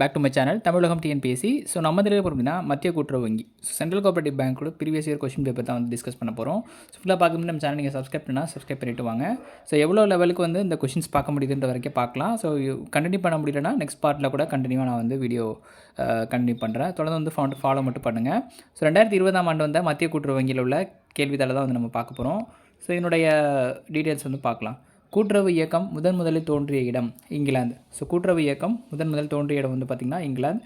Back to my channel Tamilagam TNPSC so நம்ம இதில் பார்த்தீங்கன்னா மத்திய கூட்டுறவு வங்கி. ஸோ சென்ட்ரல் கோஆபரேட்டிவ் பேங்க்கோட ப்ரீவியஸ் இயர் கொஸ்டின் பேப்பர் தான் வந்து டிஸ்கஸ் பண்ண போகிறோம் ஸோ ஃபுல்லாக பார்க்கும்போது நம்ம சேனல் நீங்கள் சப்ஸ்கிரைப் பண்ணால் சப்ஸ்கிரைப் பண்ணிட்டு வாங்க. ஸோ எவ்வளோ லெவலுக்கு வந்து இந்த கொஷின்ஸ் பார்க்க முடியுதுன்ற வரைக்கும் பார்க்கலாம். ஸோ கண்டினியூ பண்ண முடியலன்னா நெக்ஸ்ட் பார்ட்டில் கூட கண்டினியூவாக நான் வந்து வீடியோ கண்டினியூ பண்ணுறேன் தொடர்ந்து வந்து ஃபாலோ ஃபாலோ மட்டும் பண்ணுங்கள் ஸோ ரெண்டாயிரத்தி இருபதாம் ஆண்டு வந்து மத்திய கூட்டுறவு வங்கியில் உள்ள கேள்வித்தாளை தான் வந்து நம்ம பார்க்க போகிறோம் ஸோ இதனுடைய டீட்டெயில்ஸ் வந்து பார்க்கலாம். கூட்டுறவு இயக்கம் முதன் முதலில் தோன்றிய இடம் இங்கிலாந்து. ஸோ கூட்டுறவு இயக்கம் முதன் முதல் தோன்றிய இடம் வந்து பார்த்திங்கன்னா இங்கிலாந்து.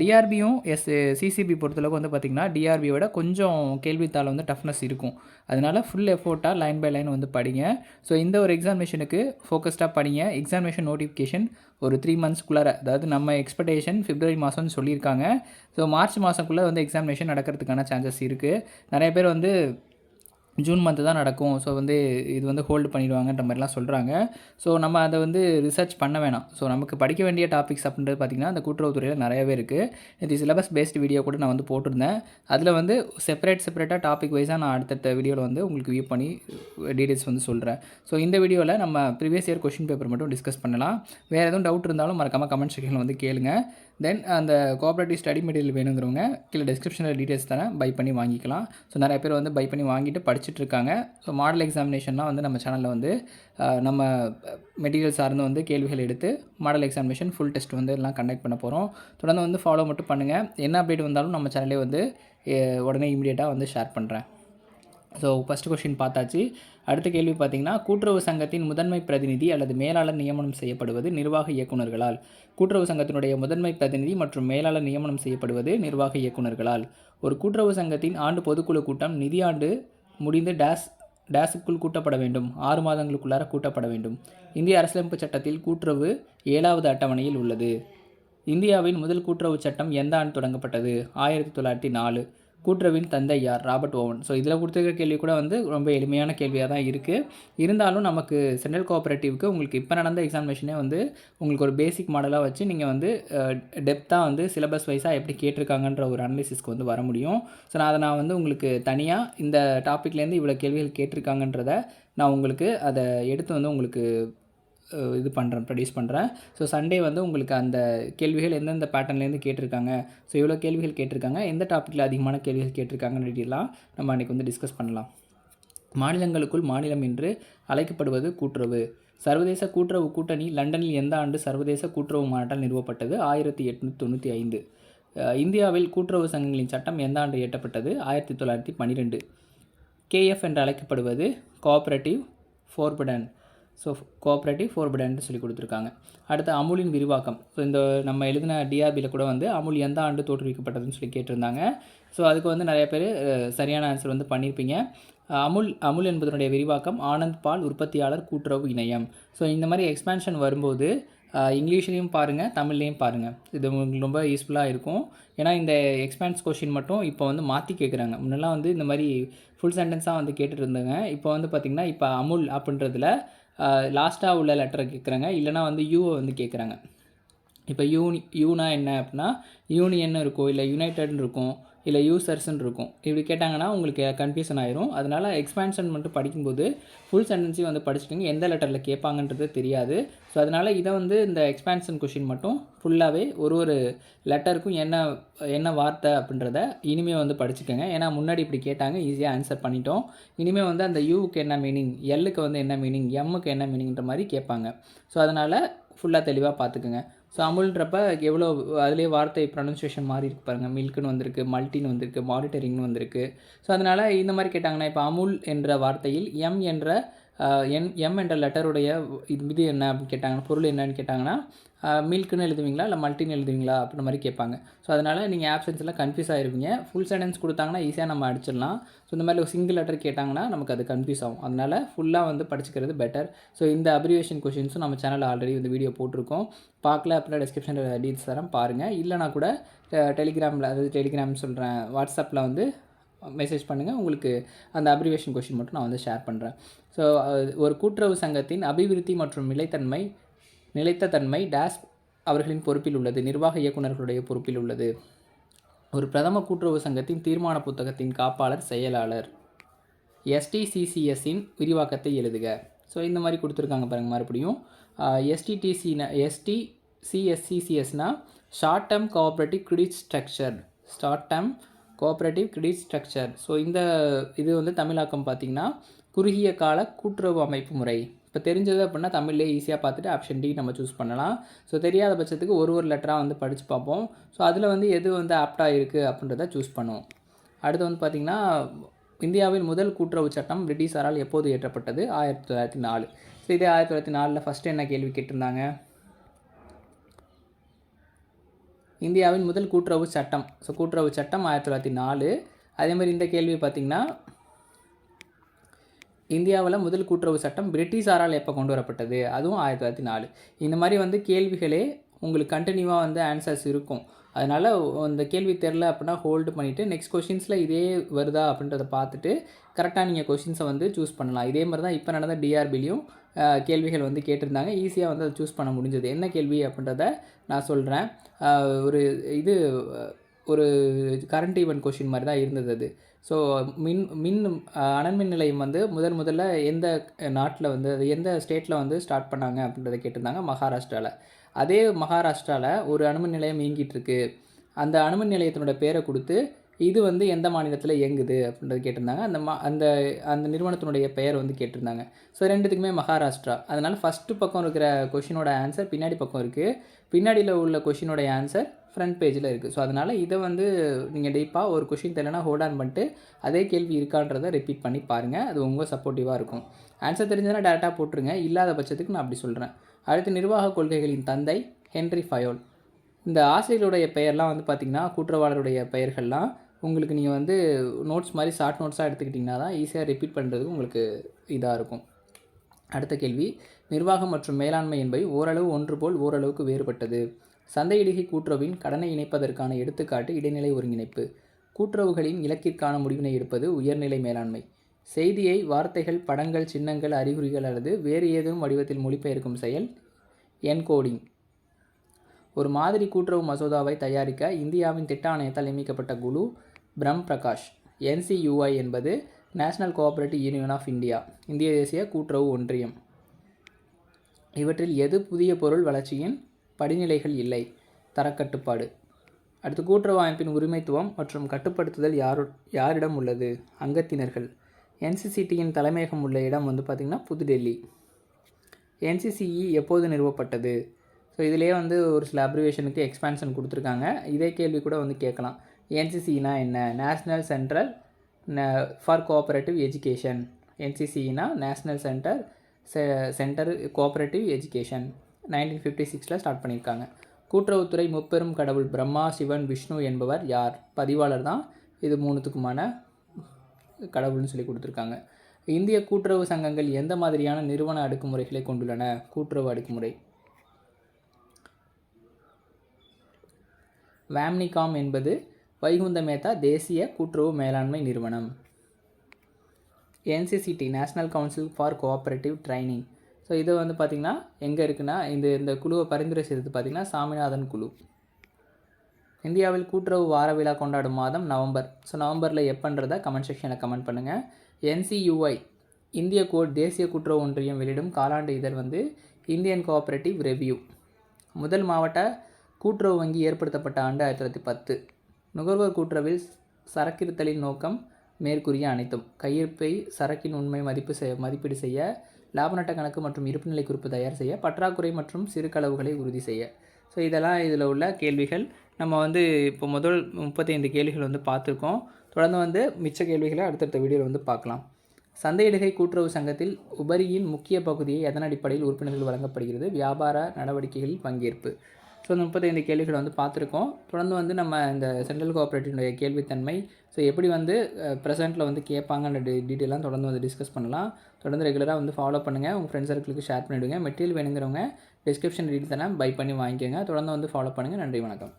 டிஆர்பியும் எஸ் சிசிபி பொறுத்தளவுக்கு வந்து பார்த்திங்கன்னா டிஆர்பியோட கொஞ்சம் கேள்வித்தாள் வந்து டஃப்னஸ் இருக்கும். அதனால் ஃபுல் எஃபோர்ட்டாக லைன் பை லைன் வந்து படிங்க. ஸோ இந்த ஒரு எக்ஸாமினேஷனுக்கு ஃபோக்கஸ்டாக படிங்க. எக்ஸாமினேஷன் நோட்டிஃபிகேஷன் ஒரு த்ரீ மந்த்ஸ்க்குள்ளார அதாவது நம்ம எக்ஸ்பெக்டேஷன் பிப்ரவரி மாதம்னு சொல்லியிருக்காங்க. ஸோ மார்ச் மாதம்குள்ளே வந்து எக்ஸாமினேஷன் நடக்கிறதுக்கான சான்சஸ் இருக்குது நிறைய பேர் வந்து ஜூன் மந்த்து தான் நடக்கும். ஸோ வந்து இது வந்து ஹோல்டு பண்ணிடுவாங்கன்ற மாதிரிலாம் சொல்கிறாங்க ஸோ நம்ம அதை வந்து ரிசர்ச் பண்ண வேணாம். ஸோ நமக்கு படிக்க வேண்டிய டாபிக்ஸ் அப்படின்றது பார்த்திங்கன்னா அந்த கூட்டுறவுத்துறையில் நிறையவே இருக்குது இது சிலபஸ் பேஸ்டு வீடியோ கூட நான் வந்து போட்டிருந்தேன். அதில் வந்து செப்பரேட் செப்பரேட்டாக டாபிக் வைஸாக நான் அடுத்தடுத்த வீடியோவில் வந்து உங்களுக்கு வியூ பண்ணி டீட்டெயில்ஸ் வந்து சொல்கிறேன் ஸோ இந்த வீடியோவில் நம்ம ப்ரீவியஸ் இயர் கொஷின் பேப்பர் மட்டும் டிஸ்கஸ் பண்ணலாம். வேறு எதுவும் டவுட் இருந்தாலும் மறக்காமல் கமெண்ட் செக்ஷனில் வந்து கேளுங்க. தென் அந்த கோஆப்ரேட்டிவ் ஸ்டடி மெட்டீரியல் வேணுங்கிறவங்க கீழே டிஸ்கிரிப்ஷனில் டீட்டெயில்ஸ் தரேன். பை பண்ணி வாங்கிக்கலாம். ஸோ நிறைய பேர் வந்து பை பண்ணி வாங்கிட்டு படிச்சு இருக்காங்க ஸோ மாடல் எக்ஸாமினேஷன்லாம் வந்து நம்ம சேனலில் வந்து நம்ம மெட்டீரியல் சார்ந்து வந்து கேள்விகள் எடுத்து மாடல் எக்ஸாமினேஷன் ஃபுல் டெஸ்ட் வந்து எல்லாம் கண்டக்ட் பண்ண போகிறோம் தொடர்ந்து வந்து ஃபாலோ மட்டும் பண்ணுங்கள் என்ன அப்டேட் வந்தாலும் நம்ம சேனலே வந்து உடனே இமீடியட்டாக வந்து ஷேர் பண்ணுறேன் ஸோ ஃபஸ்ட் கொஷின் பார்த்தாச்சு. அடுத்த கேள்வி பார்த்தீங்கன்னா கூட்டுறவு சங்கத்தின் முதன்மை பிரதிநிதி அல்லது மேலாளர் நியமனம் செய்யப்படுவது நிர்வாக இயக்குநர்களால். கூட்டுறவு சங்கத்தினுடைய முதன்மை பிரதிநிதி மற்றும் மேலாளர் நியமனம் செய்யப்படுவது நிர்வாக இயக்குநர்களால். ஒரு கூட்டுறவு சங்கத்தின் ஆண்டு பொதுக்குழு கூட்டம் நிதியாண்டு முடிந்து டேஸ் டேஸுக்குள் கூட்டப்பட வேண்டும். ஆறு மாதங்களுக்குள்ளார கூட்டப்பட வேண்டும். இந்திய அரசியலமைப்பு சட்டத்தில் கூட்டுறவு ஏழாவது அட்டவணையில் உள்ளது. இந்தியாவின் முதல் கூட்டுறவு சட்டம் எந்த ஆண்டு தொடங்கப்பட்டது? ஆயிரத்தி தொள்ளாயிரத்தி நாலு. கூட்டுறவின் தந்தை யார்? Robert oven. ஸோ இதில் கொடுத்துருக்க கேள்வி கூட வந்து ரொம்ப எளிமையான கேள்வியாக தான் இருக்குது இருந்தாலும் நமக்கு சென்ட்ரல் கோஆப்ரேட்டிவ்க்கு உங்களுக்கு இப்போ நடந்த எக்ஸாமினேஷனே வந்து உங்களுக்கு ஒரு பேசிக் மாடலாக வச்சு நீங்கள் வந்து டெப்த்தாக வந்து சிலபஸ் வைஸாக எப்படி கேட்டிருக்காங்கன்ற ஒரு அனலிசிஸ்க்கு வந்து வர முடியும். ஸோ நான் அதை நான் வந்து உங்களுக்கு தனியாக இந்த டாப்பிக்லேருந்து இவ்வளோ கேள்விகள் கேட்டிருக்காங்கன்றத நான் உங்களுக்கு அதை எடுத்து வந்து உங்களுக்கு இது பண்ணுறேன் ப்ரொடியூஸ் பண்ணுறேன் ஸோ சண்டே வந்து உங்களுக்கு அந்த கேள்விகள் எந்தெந்த பேட்டர்ன்லேருந்து கேட்டிருக்காங்க? ஸோ இவ்வளோ கேள்விகள் கேட்டிருக்காங்க. எந்த டாப்பிக்கில் அதிகமான கேள்விகள் கேட்டிருக்காங்கன்னு டீட்டெயிலாம் நம்ம அன்றைக்கி வந்து டிஸ்கஸ் பண்ணலாம். மாநிலங்களுக்குள் மாநிலம் என்று அழைக்கப்படுவது கூட்டுறவு. சர்வதேச கூட்டுறவு கூட்டணி லண்டனில் எந்த ஆண்டு சர்வதேச கூட்டுறவு மாநாட்டால் நிறுவப்பட்டது? ஆயிரத்தி எட்நூற்றி தொண்ணூற்றி ஐந்து. இந்தியாவில் கூட்டுறவு சங்கங்களின் சட்டம் எந்த ஆண்டு இயற்றப்பட்டது? ஆயிரத்தி தொள்ளாயிரத்தி பன்னிரெண்டு. கேஎஃப் என்று அழைக்கப்படுவது கோஆப்ரேட்டிவ் ஃபோர்படன் ஸோ கோஆப்ரேட்டிவ் ஃபோர்படன்ட்டு சொல்லி கொடுத்துருக்காங்க. அடுத்து அமுலின் விரிவாக்கம். ஸோ இந்த நம்ம எழுதின டிஆர்பியில் கூட வந்து அமுல் எந்த ஆண்டு தோற்றுவிக்கப்பட்டதுன்னு சொல்லி கேட்டிருந்தாங்க. ஸோ அதுக்கு வந்து நிறைய பேர் சரியான ஆன்சர் வந்து பண்ணியிருப்பீங்க அமுல் அமுல் என்பதனுடைய விரிவாக்கம் ஆனந்த் பால் உற்பத்தியாளர் கூட்டுறவு இணையம். ஸோ இந்த மாதிரி எக்ஸ்பேன்ஷன் வரும்போது இங்கிலீஷ்லேயும் பாருங்கள் தமிழ்லேயும் பாருங்கள் இது உங்களுக்கு ரொம்ப யூஸ்ஃபுல்லாக இருக்கும். ஏன்னா இந்த எக்ஸ்பேன்ஸ் கொஷின் மட்டும் இப்போ வந்து மாற்றி கேட்குறாங்க முன்னெல்லாம் வந்து இந்த மாதிரி ஃபுல் சென்டென்ஸாக வந்து கேட்டுட்டு இருந்தாங்க. இப்போ வந்து பார்த்திங்கன்னா இப்போ அமுல் அப்படின்றதுல லாஸ்ட்டாக உள்ள லெட்டரை கேட்குறாங்க இல்லைனா வந்து யூவை வந்து கேட்குறாங்க இப்போ யூனி யூனா என்ன அப்படின்னா யூனியன் இருக்கும் இல்லை யுனைடட்னு இருக்கும் இல்லை யூசர்ஸ்ன்னு இருக்கும். இப்படி கேட்டாங்கன்னா உங்களுக்கு கன்ஃபியூஷன் ஆயிரும். அதனால் எக்ஸ்பேன்ஷன் மட்டும் படிக்கும்போது ஃபுல் சென்டென்ஸையும் வந்து படிச்சுக்கோங்க எந்த லெட்டரில் கேட்பாங்கன்றது தெரியாது. ஸோ அதனால் இதை வந்து இந்த எக்ஸ்பேன்ஷன் கொஷின் மட்டும் ஃபுல்லாகவே ஒரு ஒரு லெட்டருக்கும் என்ன என்ன வார்த்தை அப்படின்றத இனிமேல் வந்து படிச்சுக்கோங்க. ஏன்னா முன்னாடி இப்படி கேட்டாங்க ஈஸியாக ஆன்சர் பண்ணிட்டோம். இனிமேல் வந்து அந்த யூவுக்கு என்ன மீனிங் எல்லுக்கு வந்து என்ன மீனிங் எம்முக்கு என்ன மீனிங்ன்ற மாதிரி கேட்பாங்க. ஸோ அதனால் ஃபுல்லாக தெளிவாக பார்த்துக்குங்க. ஸோ அமுல்ன்றப்ப எவ்வளோ அதிலே வார்த்தை ப்ரொனன்சியேஷன் மாறி இருக்கு பாருங்கள் மில்க்குன்னு வந்திருக்கு மல்டின்னு வந்திருக்கு மானிட்டரிங்னு வந்திருக்கு. ஸோ அதனால் இந்த மாதிரி கேட்டாங்கன்னா இப்போ அமுல் என்ற வார்த்தையில் எம் என்ற என் எம் என்ற லெட்டருடைய இது என்ன அப்படின்னு கேட்டாங்கன்னா பொருள் என்னன்னு கேட்டாங்கன்னா மில்க்குன்னு எழுதுவீங்களா இல்லை மல்டின்னு எழுதுவீங்களா அப்படின்ற மாதிரி கேட்பாங்க. ஸோ அதனால் நீங்கள் ஆப்ஷன்ஸ்லாம் கன்ஃபியூஸ் ஆகிருப்பீங்க ஃபுல் சென்டென்ஸ் கொடுத்தாங்கன்னா ஈஸியாக நம்ம அடிச்சிடலாம். ஸோ இந்த மாதிரி ஒரு சிங்கிள் லெட்டர் கேட்டாங்கன்னா நமக்கு அது கன்ஃபியூஸ் ஆகும். அதனால் ஃபுல்லாக வந்து படிச்சுக்கிறது பெட்டர் ஸோ இந்த அப்ரிவேஷன் கொஷின்ஸும் நம்ம சேனலில் ஆல்ரெடி இந்த வீடியோ போட்டிருக்கோம். பார்க்கல அப்படின்னா டிஸ்கிரிப்ஷனில் டீல்ஸ் தரேன் பாருங்கள் இல்லைனா கூட டெலிகிராமில் அதாவது டெலிகிராம் சொல்கிறேன் வாட்ஸ்அப்பில் வந்து மெசேஜ் பண்ணுங்கள் உங்களுக்கு அந்த அப்ரிவேஷன் கொஷின் மட்டும் நான் வந்து ஷேர் பண்ணுறேன் ஸோ ஒரு கூட்டுறவு சங்கத்தின் அபிவிருத்தி மற்றும் நிலைத்தன்மை நிலைத்த தன்மை டேஸ் அவர்களின் பொறுப்பில் உள்ளது. நிர்வாக இயக்குநர்களுடைய பொறுப்பில் உள்ளது. ஒரு பிரதம கூட்டுறவு சங்கத்தின் தீர்மான புத்தகத்தின் காப்பாளர் செயலாளர். எஸ்டிசிசிஎஸ்ஸின் விரிவாக்கத்தை எழுதுக. ஸோ இந்த மாதிரி கொடுத்துருக்காங்க பாருங்கள் மறுபடியும். எஸ்டிடிசினா ST சிஎஸ்சிசிஎஸ்னால் short term cooperative credit structure short term cooperative credit structure so இந்த இது வந்து தமிழாக்கம் பார்த்திங்கன்னா குறுகிய கால கூட்டுறவு அமைப்பு முறை. இப்போ தெரிஞ்சது அப்படின்னா தமிழ்லேயே ஈஸியாக பார்த்துட்டு ஆப்ஷன் டி நம்ம சூஸ் பண்ணலாம். ஸோ தெரியாத பட்சத்துக்கு ஒரு ஒரு லெட்டராக வந்து படித்து பார்ப்போம். ஸோ அதில் வந்து எது வந்து ஆப்டாக இருக்குது அப்படின்றத சூஸ் பண்ணுவோம். அடுத்து வந்து பார்த்திங்கன்னா இந்தியாவின் முதல் கூட்டுறவு சட்டம் பிரிட்டிஷாரால் எப்போது இயற்றப்பட்டது? ஆயிரத்தி தொள்ளாயிரத்தி நாலு. ஸோ இதே ஆயிரத்தி தொள்ளாயிரத்தி நாலில் ஃபஸ்ட்டு என்ன கேள்வி கேட்டிருந்தாங்க? இந்தியாவின் முதல் கூட்டுறவு சட்டம். ஸோ கூட்டுறவு சட்டம் ஆயிரத்தி தொள்ளாயிரத்தி நாலு. அதேமாதிரி இந்த கேள்வி பார்த்திங்கன்னா இந்தியாவில் முதல் கூட்டுறவு சட்டம் பிரிட்டிஷாரால் எப்போ கொண்டு வரப்பட்டது? அதுவும் ஆயிரத்தி தொள்ளாயிரத்தி நாலு. இந்த மாதிரி வந்து கேள்விகளே உங்களுக்கு கண்டினியூவாக வந்து ஆன்சர்ஸ் இருக்கும். அதனால் அந்த கேள்வி தெரில அப்படின்னா ஹோல்டு பண்ணிவிட்டு நெக்ஸ்ட் கொஷின்ஸில் இதே வருதா அப்படின்றத பார்த்துட்டு கரெக்டாக நீங்கள் கொஷின்ஸை வந்து சூஸ் பண்ணலாம். இதே மாதிரி தான் இப்போ நடந்த டிஆர்பிலையும் கேள்விகள் வந்து கேட்டிருந்தாங்க. ஈஸியாக வந்து அதை சூஸ் பண்ண முடிஞ்சது. என்ன கேள்வி அப்படின்றத நான் சொல்கிறேன் ஒரு இது ஒரு கரண்ட் ஈவெண்ட் கொஷின் மாதிரி தான் இருந்தது அது. ஸோ மின் மின் அனல்மின் நிலையம் வந்து முதன் முதல்ல எந்த நாட்டில் வந்து அது எந்த ஸ்டேட்டில் வந்து ஸ்டார்ட் பண்ணாங்க அப்படின்றத கேட்டிருந்தாங்க மகாராஷ்டிராவில் அதே மகாராஷ்டிராவில் ஒரு அணுமின் நிலையம் இயங்கிட்டு இருக்கு. அந்த அணுமின் நிலையத்தினோட பேரை கொடுத்து இது வந்து எந்த மாநிலத்தில் இயங்குது அப்படின்றது கேட்டிருந்தாங்க. அந்த மா அந்த அந்த நிறுவனத்தினுடைய பெயர் வந்து கேட்டிருந்தாங்க. ஸோ ரெண்டுத்துக்குமே மகாராஷ்டிரா. அதனால் ஃபஸ்ட்டு பக்கம் இருக்கிற கொஷினோட ஆன்சர் பின்னாடி பக்கம் இருக்குது பின்னாடியில் உள்ள கொஷினோட ஆன்சர் ஃப்ரண்ட் பேஜில் இருக்குது ஸோ அதனால் இதை வந்து நீங்கள் டீப்பாக ஒரு கொஷின் தெரியலனா ஹோல்ட் ஆன் பண்ணிட்டு அதே கேள்வி இருக்கான்றதை ரிப்பீட் பண்ணி பாருங்கள் அது உங்கள் சப்போர்ட்டிவாக இருக்கும். ஆன்சர் தெரிஞ்சதுன்னா டேரெக்டாக போட்டுருங்க. இல்லாத பட்சத்துக்கு நான் அப்படி சொல்கிறேன் அடுத்து நிர்வாக கொள்கைகளின் தந்தை ஹென்ரி ஃபயோல். இந்த ஆசிரியருடைய பெயர்லாம் வந்து பார்த்திங்கன்னா கூட்டுறவாளருடைய பெயர்கள்லாம் உங்களுக்கு நீங்கள் வந்து நோட்ஸ் மாதிரி ஷார்ட் நோட்ஸாக எடுத்துக்கிட்டிங்கன்னா தான் ஈஸியாக ரிப்பீட் பண்ணுறதுக்கு உங்களுக்கு இதாக இருக்கும். அடுத்த கேள்வி நிர்வாகம் மற்றும் மேலாண்மை என்பவை ஓரளவு ஒன்று போல் ஓரளவுக்கு வேறுபட்டது. சந்தையிடுகை கூட்டுறவின் கடனை இணைப்பதற்கான எடுத்துக்காட்டு இடைநிலை ஒருங்கிணைப்பு. கூட்டுறவுகளின் இலக்கிற்கான முடிவினை எடுப்பது உயர்நிலை மேலாண்மை. செய்தியை வார்த்தைகள் படங்கள் சின்னங்கள் அறிகுறிகள் அல்லது வேறு ஏதும் வடிவத்தில் மொழிபெயர்க்கும் செயல் என்கோடிங். ஒரு மாதிரி கூட்டுறவு மசோதாவை தயாரிக்க இந்தியாவின் திட்ட ஆணையத்தால் நியமிக்கப்பட்ட குழு பிரம் பிரகாஷ் என்சியூஐ என்பது national cooperative union of India இந்திய தேசிய கூட்டுறவு ஒன்றியம். இவற்றில் எது புதிய பொருள் வளர்ச்சியின் படிநிலைகள் இல்லை? தரக்கட்டுப்பாடு. அடுத்து கூட்டுறவு அமைப்பின் உரிமைத்துவம் மற்றும் கட்டுப்படுத்துதல் யாரு யாரிடம் உள்ளது? அங்கத்தினர்கள். என்சிசிடியின் தலைமையகம் உள்ள இடம் வந்து பார்த்திங்கன்னா புதுடெல்லி. என்சிசிஇ எப்போது நிறுவப்பட்டது? ஸோ இதிலே வந்து ஒரு சில அப்ரிவேஷனுக்கு எக்ஸ்பான்ஷன் கொடுத்துருக்காங்க. இதே கேள்வி கூட வந்து கேட்கலாம். என்சிசினா என்ன? National central for cooperative education என்சிசினா national centre centre cooperative education nineteen fifty சிக்ஸில் ஸ்டார்ட் பண்ணியிருக்காங்க. கூட்டுறவுத்துறை முப்பெரும் கடவுள் பிரம்மா சிவன் விஷ்ணு என்பவர் யார்? பதிவாளர் தான் இது மூணுத்துக்குமான கடவுள்னு சொல்லி கொடுத்துருக்காங்க. இந்திய கூட்டுறவு சங்கங்கள் எந்த மாதிரியான நிறுவன அடுக்குமுறைகளை கொண்டுள்ளன? கூட்டுறவு அடுக்குமுறை. வேம்னிகாம் என்பது வைகுந்த மேத்தா தேசிய கூட்டுறவு மேலாண்மை நிறுவனம். NCCT national council for cooperative training so இது வந்து பார்த்திங்கன்னா எங்கே இருக்குன்னா இந்த இந்த குழுவை பரிந்துரை செய்தது பார்த்திங்கன்னா சாமிநாதன் குழு. இந்தியாவில் கூட்டுறவு வார விழா கொண்டாடும் மாதம் நவம்பர். ஸோ நவம்பரில் எப்பன்றதை கமெண்ட் செக்ஷனில் கமெண்ட் பண்ணுங்கள் என்சியூஐ இந்திய கோட் தேசிய கூட்டுறவு ஒன்றியம் வெளியிடும் காலாண்டு இதழ் வந்து இந்தியன் கோஆப்ரேட்டிவ் ரெவ்யூ முதல் மாவட்ட கூட்டுறவு வங்கி ஏற்படுத்தப்பட்ட ஆண்டு ஆயிரத்தி தொள்ளாயிரத்தி பத்து. நுகர்வோர் கூட்டுறவில் சரக்கிருத்தலின் நோக்கம் மேற்கூறிய அனைத்தும். கையிருப்பை சரக்கின் உண்மை மதிப்பு செய்ய மதிப்பீடு செய்ய லாப நட்ட கணக்கு மற்றும் இருப்புநிலை குறிப்பு தயார் செய்ய பற்றாக்குறை மற்றும் சிறு களவுகளை உறுதி செய்ய. ஸோ இதெல்லாம் இதில் உள்ள கேள்விகள். நம்ம வந்து இப்போ முதல் முப்பத்தைந்து கேள்விகள் வந்து பார்த்துருக்கோம். தொடர்ந்து வந்து மிச்ச கேள்விகளை அடுத்தடுத்த வீடியோவில் வந்து பார்க்கலாம். சந்தையிடுகை கூட்டுறவு சங்கத்தில் உபரியின் முக்கிய பகுதியை எதன் அடிப்படையில் உறுப்பினர்கள் வழங்கப்படுகிறது? வியாபார நடவடிக்கைகளில் பங்கேற்பு. ஸோ இந்த முப்பத்தைந்து கேள்விகளை வந்து பார்த்துருக்கோம். தொடர்ந்து வந்து நம்ம இந்த சென்ட்ரல் கோஆப்ரேட்டினுடைய கேள்வித்தன்மை ஸோ எப்படி வந்து ப்ரெசென்ட்டில் வந்து கேட்பாங்கன்ற டீ டீட்டெயிலாம் தொடர்ந்து வந்து டிஸ்கஸ் பண்ணலாம். தொடர்ந்து ரெகுலராக வந்து ஃபாலோ பண்ணுங்கள் உங்கள் ஃப்ரெண்ட்ஸ் சர்க்கிளுக்கு ஷேர் பண்ணிவிடுங்க மெட்டீரியல் வேணுங்கிறவங்க டிஸ்கிரிப்ஷன் டீட்டெயில் தானே பை பண்ணி வாங்கிக்கோங்க. தொடர்ந்து வந்து ஃபாலோ பண்ணுங்கள் நன்றி வணக்கம்.